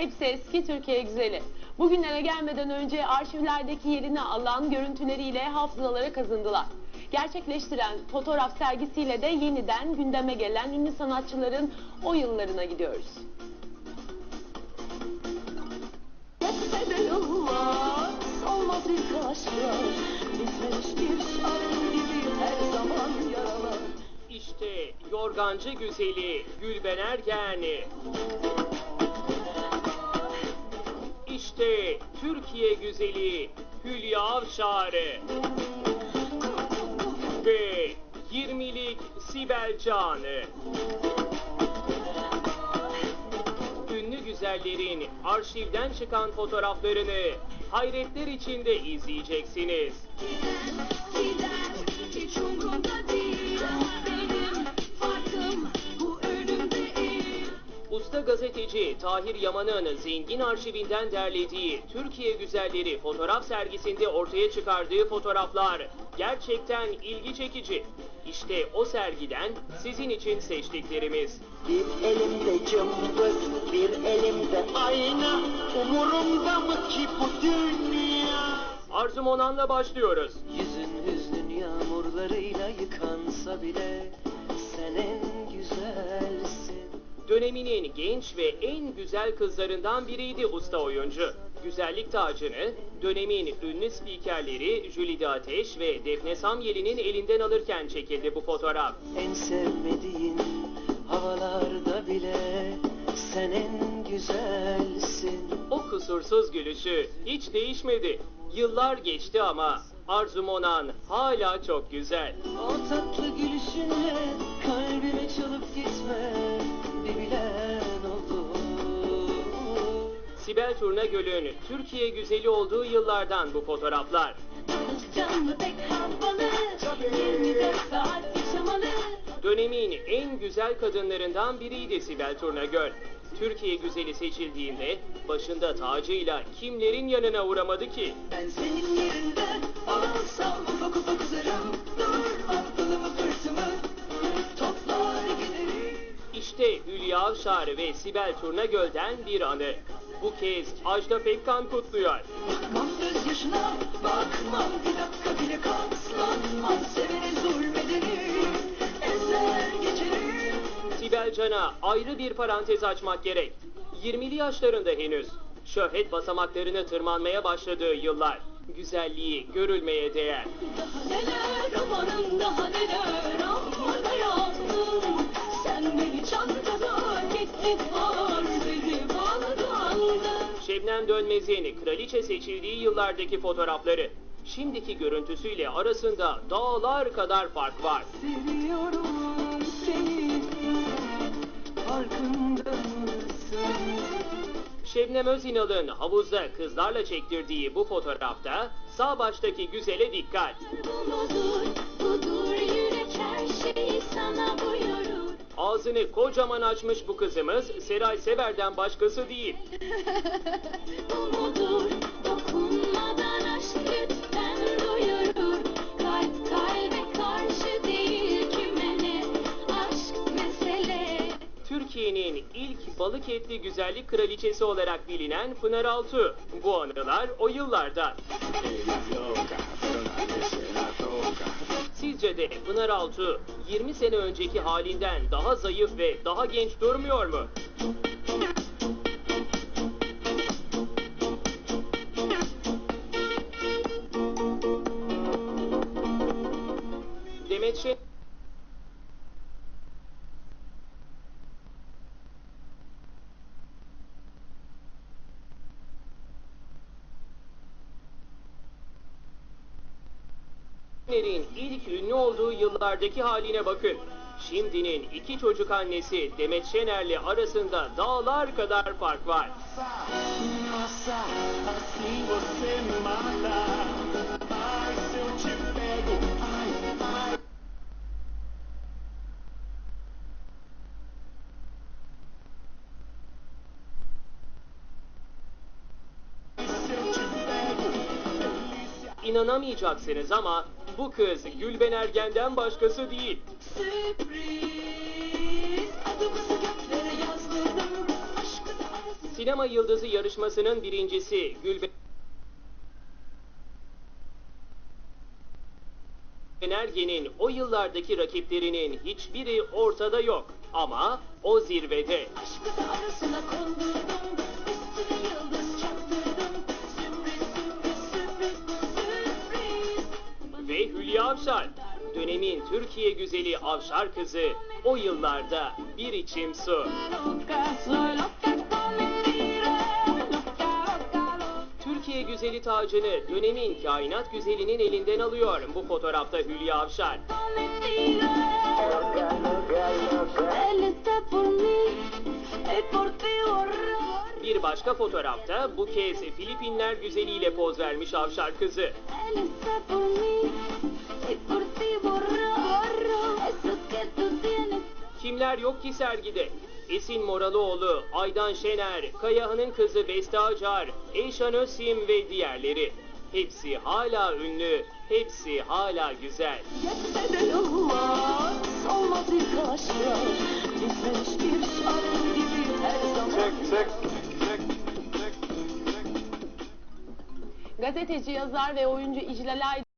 Hepsi eski Türkiye güzeli. Bugünlere gelmeden önce arşivlerdeki yerini alan görüntüleriyle hafızalara kazındılar. Gerçekleştiren fotoğraf sergisiyle de yeniden gündeme gelen ünlü sanatçıların o yıllarına gidiyoruz. İşte yorgancı güzeli Gülben Ergen. İşte Türkiye güzeli Hülya Avşar. Ve 20'lik Sibel Can. Ünlü güzellerin arşivden çıkan fotoğraflarını hayretler içinde izleyeceksiniz. Gider, hiç Usta gazeteci Tahir Yaman'ın zengin arşivinden derlediği Türkiye Güzelleri fotoğraf sergisinde ortaya çıkardığı fotoğraflar gerçekten ilgi çekici. İşte o sergiden sizin için seçtiklerimiz. Bir elimde cımbız, bir elimde ayna Umurumda mı ki bu dünya? Arzu Monan'la başlıyoruz. Yüzün hüznün yağmurlarıyla yıkansa bile Döneminin genç ve en güzel kızlarından biriydi usta oyuncu. Güzellik tacını dönemin ünlü spikerleri Jülide Ateş ve Defne Samyeli'nin elinden alırken çekildi bu fotoğraf. En sevmediğin havalarda bile Sen en güzelsin O kusursuz gülüşü hiç değişmedi. Yıllar geçti ama Arzu Monan hala çok güzel. O tatlı gülüşünle kalbime çalıp gitme Bir bilen oldu Sibel Turnagöl'ün Türkiye güzeli olduğu yıllardan bu fotoğraflar. Canlı pek havalı 24 saat yaşamalı Dönemin en güzel kadınlarından biriydi Sibel Turnagöl. Türkiye güzeli seçildiğinde başında tacıyla kimlerin yanına uğramadı ki? Ben senin yerinde olsam ufak ufak uzarım İşte Hülya Avşar ve Sibel Turnagöl'den bir anı. Bu kez Ajda Pekkan kutluyor. Bakmam gözyaşına Bakmam bir dakika bile katlanmam Sevene zulmedeni Ezer geçerim Sibel Can'a ayrı bir parantez açmak gerek. 20'li yaşlarında henüz. Şöhret basamaklarını tırmanmaya başladığı yıllar. Güzelliği görülmeye değer. Daha neler amanın daha neler Amma Şebnem Dönmez'in kraliçe seçildiği yıllardaki fotoğrafları. Şimdiki görüntüsüyle arasında dağlar kadar fark var. Seviyorum seni Farkında mısın? Şebnem Özinal'ın havuzda kızlarla çektirdiği bu fotoğrafta sağ baştaki güzele dikkat. Bu mudur, budur yürek her şeyi sana Ağzını kocaman açmış bu kızımız Seray Sever'den başkası değil. Bu mudur, dokunmadan aşk lütfen duyurur Kalp kalbe karşı değil kime ne aşk mesele Türkiye'nin ilk balık etli güzellik kraliçesi olarak bilinen Pınar Altuğ. Bu anılar o yıllardan. Sizce de Pınar Altuğ 20 sene önceki halinden daha zayıf ve daha genç durmuyor mu? Demet Şen... Şener'in ilk ünlü olduğu yıllardaki haline bakın. Şimdinin iki çocuk annesi Demet Şener'le arasında dağlar kadar fark var. İnanamayacaksınız ama bu kız Gülben Ergen'den başkası değil. Sürpriz adımızı göklere yazdırdım Aşkı da arası Sinema Yıldızı yarışmasının birincisi Gülben Ergen'in o yıllardaki rakiplerinin hiçbiri ortada yok. Ama o zirvede. Aşkı da arasına kondurdum Avşar. Dönemin Türkiye güzeli Avşar kızı o yıllarda bir içim su. Türkiye güzeli tacını dönemin kainat güzelinin elinden alıyor bu fotoğrafta Hülya Avşar. Bir başka fotoğrafta bu kez Filipinler güzeliyle poz vermiş Avşar kızı. Kimler yok ki sergide? Esin Moralıoğlu, Aydan Şener, Kayahan'ın kızı Beste Acar, Eyşan Özsim ve diğerleri. Hepsi hala ünlü, hepsi hala güzel. Bir şarkı gibi her zaman check, check. Gazeteci, yazar ve oyuncu İclal Aydın